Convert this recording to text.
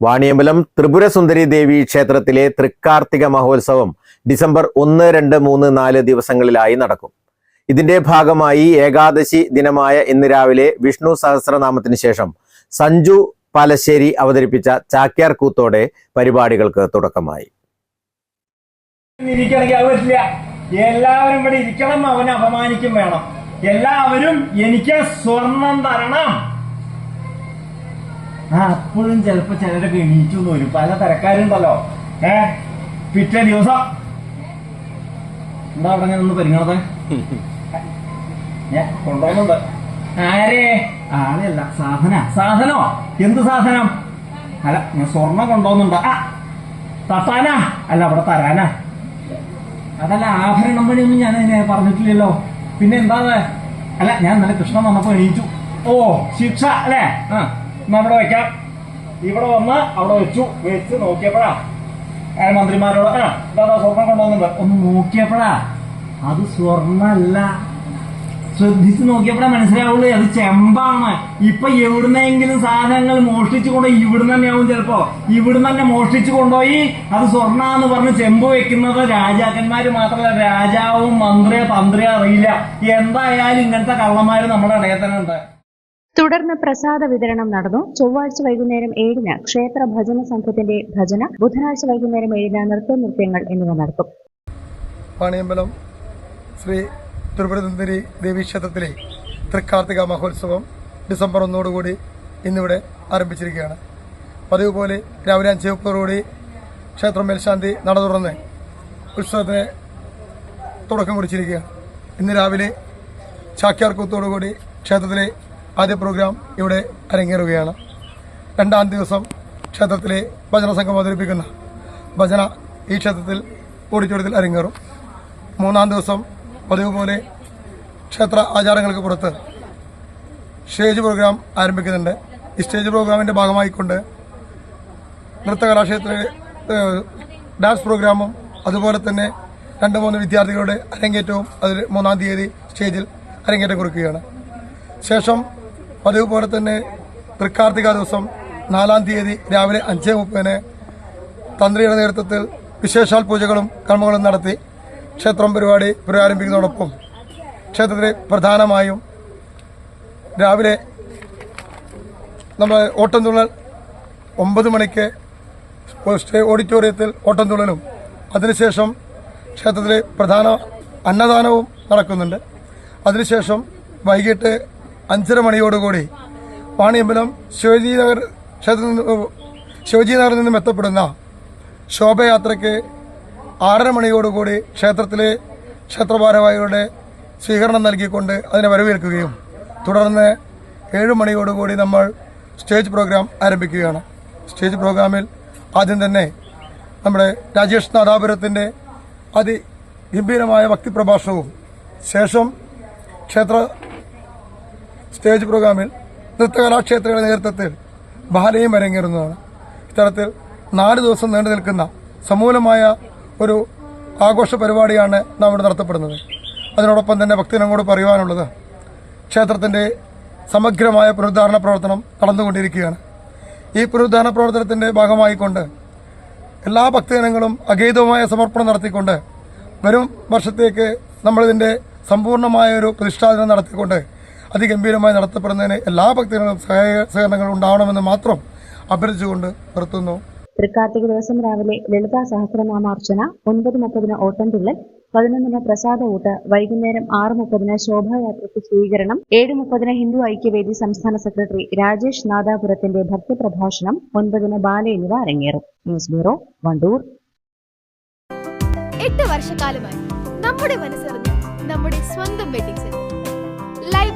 Vaniyambalam Tripurasundari Devi ക്ഷേത്രത്തിലെ തൃക്കാർത്തിക മഹോത്സവം December ഒന്ന് രണ്ട് മൂന്ന് നാല് ദിവസങ്ങളിലായി നടക്കും. ഇതിന്റെ ഭാഗമായി ഏകാദശി ദിനമായ ഇന്ന് രാവിലെ വിഷ്ണു സഹസ്രനാമത്തിന് ശേഷം സഞ്ജു പാലശ്ശേരി അവതരിപ്പിച്ച ചാക്യാർ കൂത്തോടെ പരിപാടികൾക്ക് തുടക്കമായി. എല്ലാവരും ഇവിടെ ഇരിക്കണം അവനെ അപമാനിക്കും വേണം. എല്ലാവരും എനിക്ക് സ്വർണം തരണം. ആ അപ്പോഴും ചിലപ്പോ ചിലരൊക്കെ എന്ന് വരും. പല തരക്കാരുണ്ടല്ലോ. ഏ പിറ്റേ ദിവസം. എന്താ അവിടെ ഞാൻ ഒന്ന് പരിഗണത ഞാൻ കൊണ്ടുപോകുന്നുണ്ട്. ആരേ? ആളെയല്ല സാധന. സാധനോ? എന്ത് സാധനം? അല്ല ഞാൻ സ്വർണം കൊണ്ടുപോകുന്നുണ്ട്. ആ തട്ടാന? അല്ല അവിടെ തരാനാ. അതല്ല ആഭരണം പണിയൊന്നും ഞാൻ അതിനെ പറഞ്ഞിട്ടില്ലല്ലോ. പിന്നെ എന്താ അല്ല ഞാൻ നല്ല കൃഷ്ണൻ വന്നപ്പോ എണീച്ചു ഓ ശിക്ഷ അല്ലേ? ആ. അവിടെ വെക്കാം ഇവിടെ വന്ന് അവിടെ വെച്ചു. വെച്ച് നോക്കിയപ്പോഴാ അയാൾ മന്ത്രിമാരോട് ആ എന്താ സ്വർണം കൊണ്ടുവന്നുണ്ട് ഒന്ന് നോക്കിയപ്പോഴാ അത് സ്വർണല്ല ശ്രദ്ധിച്ച് നോക്കിയപ്പോഴാ മനസ്സിലാവുള്ളൂ അത് ചെമ്പാണ്. ഇപ്പൊ എവിടുന്നെങ്കിലും സാധനങ്ങൾ മോഷ്ടിച്ചു കൊണ്ടുപോയി ഇവിടുന്ന് തന്നെയാവും ചിലപ്പോ. ഇവിടുന്ന് തന്നെ മോഷ്ടിച്ചു കൊണ്ടുപോയി അത് സ്വർണാന്ന് പറഞ്ഞ് ചെമ്പ് വെക്കുന്നത് രാജാക്കന്മാര് മാത്രമല്ല രാജാവും മന്ത്രിയോ തന്ത്രിയോ അറിയില്ല. എന്തായാലും ഇങ്ങനത്തെ കള്ളന്മാര് നമ്മുടെ ഇടയിൽ തന്നെ ഉണ്ട്. തുടർന്ന് പ്രസാദ വിതരണം നടന്നു. ചൊവ്വാഴ്ച വൈകുന്നേരം ഏഴിന് ക്ഷേത്ര ഭജന സംഘത്തിന്റെ ഭജന ബുധനാഴ്ച വൈകുന്നേരം ഏഴിന് നൃത്ത നൃത്യങ്ങൾ എന്നിവ നടക്കും. പാണിയമ്പലം ശ്രീ തിരുപതിസുന്ദരി ദേവീക്ഷേത്രത്തിലെ തൃക്കാർത്തിക മഹോത്സവം ഡിസംബർ ഒന്നോടുകൂടി ഇന്നിവിടെ ആരംഭിച്ചിരിക്കുകയാണ്. പതിവ് പോലെ രാവിലെ അഞ്ച് മുപ്പതോടുകൂടി ക്ഷേത്രം മേൽശാന്തി നട തുറന്ന് ഉത്സവത്തിന് തുടക്കം കുറിച്ചിരിക്കുകയാണ്. ഇന്ന് രാവിലെ ചാക്യാർകൂത്തോടുകൂടി ക്ഷേത്രത്തിലെ ആദ്യ പ്രോഗ്രാം ഇവിടെ അരങ്ങേറുകയാണ്. രണ്ടാം ദിവസം ക്ഷേത്രത്തിലെ ഭജന സംഘം അവതരിപ്പിക്കുന്ന ഭജന ഈ ക്ഷേത്രത്തിൽ ഓഡിറ്റോറിയത്തിൽ അരങ്ങേറും. മൂന്നാം ദിവസം പതിവ് പോലെ ക്ഷേത്ര ആചാരങ്ങൾക്ക് പുറത്ത് സ്റ്റേജ് പ്രോഗ്രാം ആരംഭിക്കുന്നുണ്ട്. ഈ സ്റ്റേജ് പ്രോഗ്രാമിന്റെ ഭാഗമായിക്കൊണ്ട് നൃത്തകലാക്ഷേത്രത്തിലെ ഏഹ്, ഡാൻസ് പ്രോഗ്രാമും അതുപോലെ തന്നെ രണ്ട് മൂന്ന് വിദ്യാർത്ഥികളുടെ അരങ്ങേറ്റവും അതിൽ മൂന്നാം തീയതി സ്റ്റേജിൽ അരങ്ങേറ്റം കുറിക്കുകയാണ്. ശേഷം പതിവ് പോലെ തന്നെ തൃക്കാർത്തിക ദിവസം നാലാം തീയതി രാവിലെ അഞ്ചേ മുപ്പതിന് തന്ത്രിയുടെ നേതൃത്വത്തിൽ വിശേഷാൽ പൂജകളും കർമ്മങ്ങളും നടത്തി ക്ഷേത്രം പരിപാടി പുനരാരംഭിക്കുന്നതോടൊപ്പം ക്ഷേത്രത്തിലെ പ്രധാനമായും രാവിലെ നമ്മൾ ഓട്ടംതുള്ളൽ ഒമ്പത് മണിക്ക് ഓഡിറ്റോറിയത്തിൽ ഓട്ടംതുള്ളലും. അതിനുശേഷം ക്ഷേത്രത്തിലെ പ്രധാന അന്നദാനവും നടക്കുന്നുണ്ട്. അതിനുശേഷം വൈകിട്ട് അഞ്ചര മണിയോടുകൂടി വാണിയമ്പലം ശിവജി നഗർ ക്ഷേത്രത്തിൽ നിന്ന് ശിവജി നഗറിൽ നിന്നും എത്തപ്പെടുന്ന ശോഭയാത്രയ്ക്ക് ആറര മണിയോടുകൂടി ക്ഷേത്രത്തിലെ ക്ഷേത്രഭാരവാഹികളുടെ സ്വീകരണം നൽകിക്കൊണ്ട് അതിനെ വരവേൽക്കുകയും തുടർന്ന് ഏഴ് മണിയോടുകൂടി നമ്മൾ സ്റ്റേജ് പ്രോഗ്രാം ആരംഭിക്കുകയാണ്. സ്റ്റേജ് പ്രോഗ്രാമിൽ ആദ്യം തന്നെ നമ്മുടെ രാജേഷ് നാദാപുരത്തിന്റെ അതിഗംഭീരമായ ഭക്തിപ്രഭാഷണവും ശേഷം ക്ഷേത്ര സ്റ്റേജ് പ്രോഗ്രാമിൽ നൃത്തകലാക്ഷേത്രയുടെ നേതൃത്വത്തിൽ ബാലയും അരങ്ങേറുന്നതാണ്. ഇത്തരത്തിൽ നാല് ദിവസം നീണ്ടു നിൽക്കുന്ന സമൂലമായ ഒരു ആഘോഷ പരിപാടിയാണ് നാം ഇവിടെ നടത്തപ്പെടുന്നത്. അതിനോടൊപ്പം തന്നെ ഭക്തനോട് പറയുവാനുള്ളത് ക്ഷേത്രത്തിന്റെ സമഗ്രമായ പുനരുദ്ധാരണ പ്രവർത്തനം നടന്നുകൊണ്ടിരിക്കുകയാണ്. ഈ പുനരുദ്ധാരണ പ്രവർത്തനത്തിന്റെ ഭാഗമായിക്കൊണ്ട് എല്ലാ ഭക്തജനങ്ങളും അഗൈതവുമായ സമർപ്പണം നടത്തിക്കൊണ്ട് വരും വർഷത്തേക്ക് നമ്മളിതിന്റെ സമ്പൂർണമായ ഒരു പ്രതിഷ്ഠാദനം നടത്തിക്കൊണ്ട് അതിഗംഭീരമായി നടത്തപ്പെടുന്നതിന് എല്ലാ ഭക്തരും സഹായ സഹകരണങ്ങൾ ഉണ്ടാവണമെന്ന് മാത്രം അഭ്യർത്ഥിച്ചുകൊണ്ട് നിർത്തുന്നു. തൃക്കാർത്തിക ദിവസം രാവിലെ ലളിതാ സഹസ്രനാമാർച്ചന ഒൻപത് മുപ്പതിന് ഓട്ടംതുള്ളൽ പതിനൊന്നിന് പ്രസാദ ഊട്ട് വൈകുന്നേരം ആറ് മുപ്പതിന് ശോഭായാത്രയ്ക്ക് സ്വീകരണം ഏഴ് മുപ്പതിന് ഹിന്ദു ഐക്യവേദി സംസ്ഥാന സെക്രട്ടറി രാജേഷ് നാദാപുരത്തിന്റെ ഭക്തിപ്രഭാഷണം ഒൻപതിന് ബാല എന്നിവ അരങ്ങേറും. News bureau Wandoor. എട്ട് വർഷക്കാലമായി നമ്മുടെ മനസ്സറിഞ്ഞ് നമ്മുടെ സ്വന്തം wedding centre.